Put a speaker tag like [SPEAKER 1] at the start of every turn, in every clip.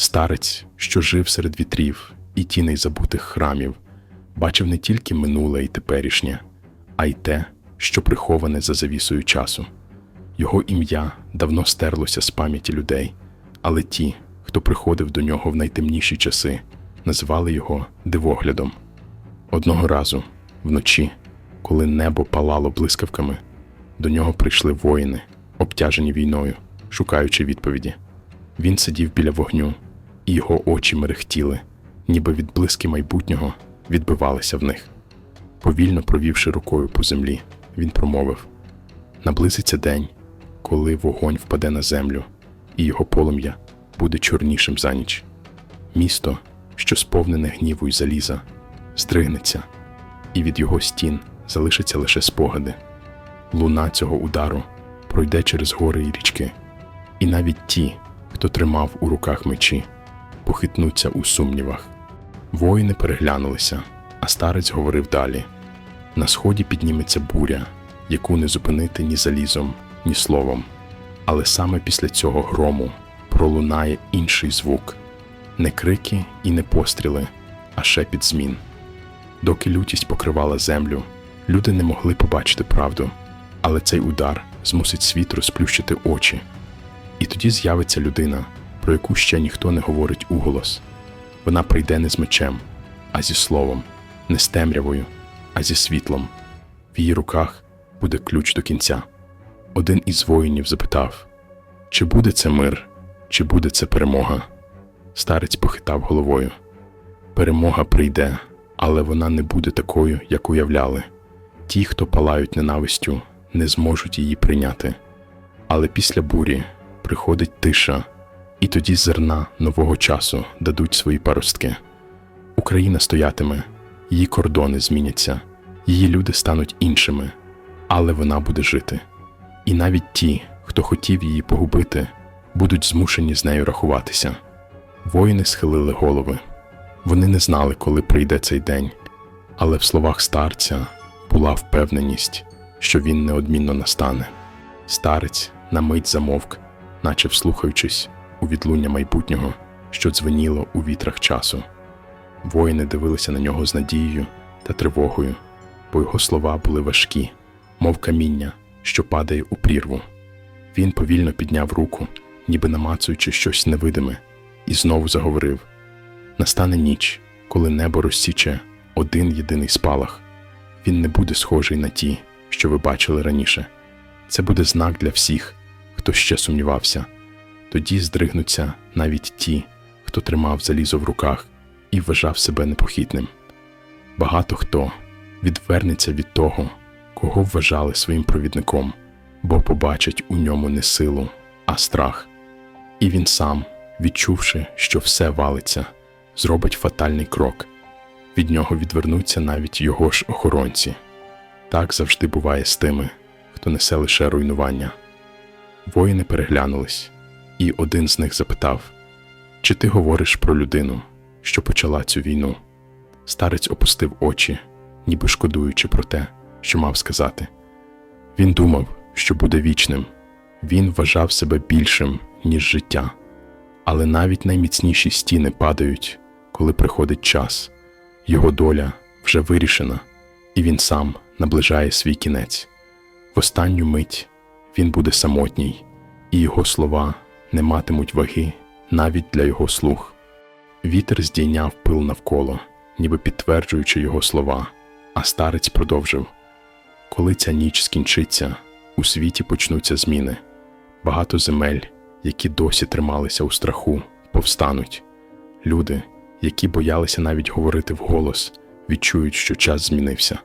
[SPEAKER 1] Старець, що жив серед вітрів і тіней забутих храмів, бачив не тільки минуле і теперішнє, а й те, що приховане за завісою часу. Його ім'я давно стерлося з пам'яті людей, але ті, хто приходив до нього в найтемніші часи, називали його дивоглядом. Одного разу, вночі, коли небо палало блискавками, до нього прийшли воїни, обтяжені війною, шукаючи відповіді. Він сидів біля вогню, його очі мерехтіли, ніби відблиски майбутнього відбивалися в них. Повільно провівши рукою по землі, він промовив: Наблизиться день, коли вогонь впаде на землю, і його полум'я буде чорнішим за ніч. Місто, що сповнене гніву й заліза, здригнеться, і від його стін залишаться лише спогади. Луна цього удару пройде через гори і річки, і навіть ті, хто тримав у руках мечі, похитнуться у сумнівах. Воїни переглянулися, а старець говорив далі: на сході підніметься буря, яку не зупинити ні залізом, ні словом. Але саме після цього грому пролунає інший звук не крики і не постріли, а шепіт змін. Доки лютість покривала землю, люди не могли побачити правду, але цей удар змусить світ розплющити очі. І тоді з'явиться людина, про яку ще ніхто не говорить уголос. Вона прийде не з мечем, а зі словом, не з темрявою, а зі світлом. В її руках буде ключ до кінця. Один із воїнів запитав: чи буде це мир, чи буде це перемога? Старець похитав головою. Перемога прийде, але вона не буде такою, як уявляли. Ті, хто палають ненавистю, не зможуть її прийняти. Але після бурі приходить тиша, і тоді зерна нового часу дадуть свої паростки. Україна стоятиме, її кордони зміняться, її люди стануть іншими, але вона буде жити. І навіть ті, хто хотів її погубити, будуть змушені з нею рахуватися. Воїни схилили голови. Вони не знали, коли прийде цей день, але в словах старця була впевненість, що він неодмінно настане. Старець на мить замовк, наче вслухаючись у відлуння майбутнього, що дзвеніло у вітрах часу. Воїни дивилися на нього з надією та тривогою, бо його слова були важкі, мов каміння, що падає у прірву. Він повільно підняв руку, ніби намацуючи щось невидиме, і знову заговорив: Настане ніч, коли небо розсіче один єдиний спалах. Він не буде схожий на ті, що ви бачили раніше. Це буде знак для всіх, хто ще сумнівався. Тоді здригнуться навіть ті, хто тримав залізо в руках і вважав себе непохитним. Багато хто відвернеться від того, кого вважали своїм провідником, бо побачать у ньому не силу, а страх. І він сам, відчувши, що все валиться, зробить фатальний крок. Від нього відвернуться навіть його ж охоронці. Так завжди буває з тими, хто несе лише руйнування. Воїни переглянулись, і один з них запитав: Чи ти говориш про людину, що почала цю війну? Старець опустив очі, ніби шкодуючи про те, що мав сказати. Він думав, що буде вічним, він вважав себе більшим, ніж життя. Але навіть найміцніші стіни падають, коли приходить час. Його доля вже вирішена, і він сам наближає свій кінець. В останню мить він буде самотній, і його слова не матимуть ваги навіть для його слух. Вітер здійняв пил навколо, ніби підтверджуючи його слова, а старець продовжив: Коли ця ніч скінчиться, у світі почнуться зміни. Багато земель, які досі трималися у страху, повстануть. Люди, які боялися навіть говорити вголос, відчують, що час змінився.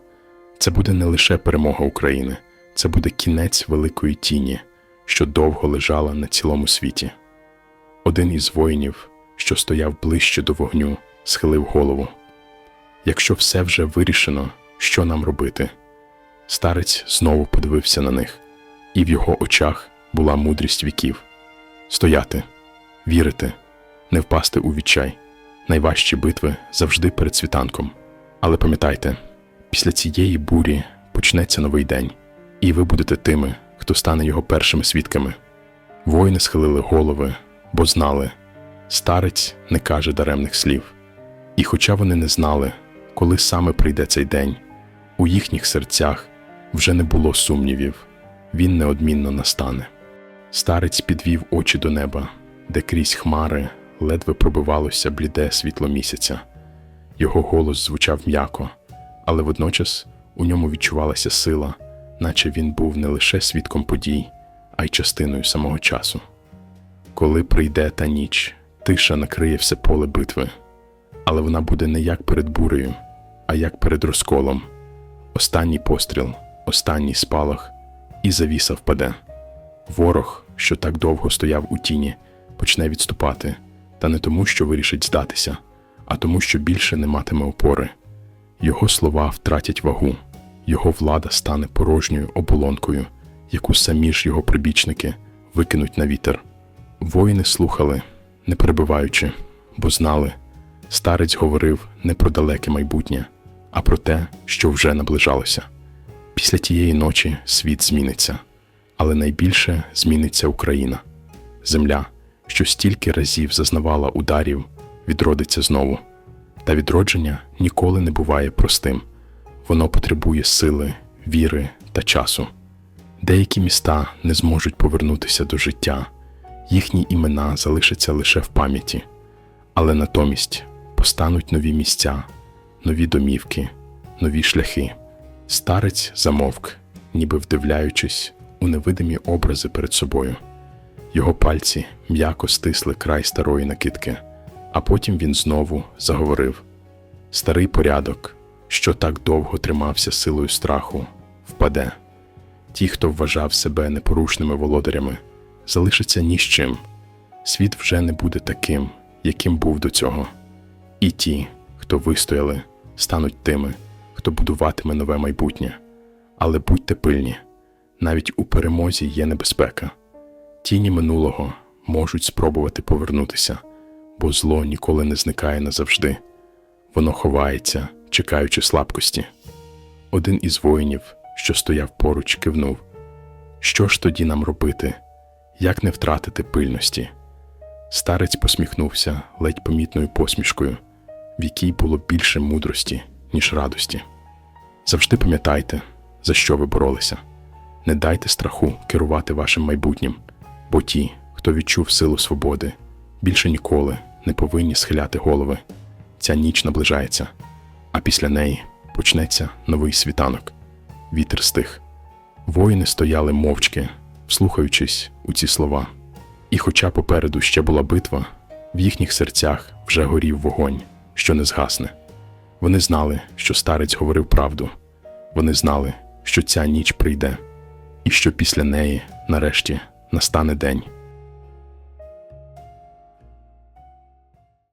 [SPEAKER 1] Це буде не лише перемога України, це буде кінець великої тіні, що довго лежала на цілому світі. Один із воїнів, що стояв ближче до вогню, схилив голову. Якщо все вже вирішено, що нам робити? Старець знову подивився на них, і в його очах була мудрість віків стояти, вірити, не впасти у відчай. Найважчі битви завжди перед світанком. Але пам'ятайте, після цієї бурі почнеться новий день, і ви будете тими, хто стане його першими свідками. Воїни схилили голови, бо знали, Старець не каже даремних слів. І хоча вони не знали, коли саме прийде цей день, у їхніх серцях вже не було сумнівів, він неодмінно настане. Старець підвів очі до неба, де крізь хмари ледве пробивалося бліде світло місяця. Його голос звучав м'яко, але водночас у ньому відчувалася сила, наче він був не лише свідком подій, а й частиною самого часу. Коли прийде та ніч, тиша накриє все поле битви, але вона буде не як перед бурею, а як перед розколом. Останній постріл, останній спалах, і завіса впаде. Ворог, що так довго стояв у тіні, почне відступати, та не тому, що вирішить здатися, а тому, що більше не матиме опори. Його слова втратять вагу, його влада стане порожньою оболонкою, яку самі ж його прибічники викинуть на вітер. Воїни слухали, не перебиваючи, бо знали, старець говорив не про далеке майбутнє, а про те, що вже наближалося. Після тієї ночі світ зміниться, але найбільше зміниться Україна. Земля, що стільки разів зазнавала ударів, відродиться знову. Та відродження ніколи не буває простим. Воно потребує сили, віри та часу. Деякі міста не зможуть повернутися до життя, їхні імена залишаться лише в пам'яті, але натомість постануть нові місця, нові домівки, нові шляхи. Старець замовк, ніби вдивляючись у невидимі образи перед собою. Його пальці м'яко стисли край старої накидки, а потім він знову заговорив: Старий порядок, що так довго тримався силою страху, впаде. Ті, хто вважав себе непорушними володарями, залишаться ні з чим. Світ вже не буде таким, яким був до цього. І ті, хто вистояли, стануть тими, хто будуватиме нове майбутнє. Але будьте пильні, навіть у перемозі є небезпека. Тіні минулого можуть спробувати повернутися, бо зло ніколи не зникає назавжди. Воно ховається, чекаючи слабкості. Один із воїнів, що стояв поруч, кивнув. Що ж тоді нам робити? Як не втратити пильності? Старець посміхнувся ледь помітною посмішкою, в якій було більше мудрості, ніж радості. Завжди пам'ятайте, за що ви боролися. Не дайте страху керувати вашим майбутнім, бо ті, хто відчув силу свободи, більше ніколи не повинні схиляти голови. Ця ніч наближається, а після неї почнеться новий світанок. Вітер стих. Воїни стояли мовчки, вслухаючись у ці слова. І хоча попереду ще була битва, в їхніх серцях вже горів вогонь, що не згасне. Вони знали, що старець говорив правду. Вони знали, що ця ніч прийде, і що після неї, нарешті, настане день,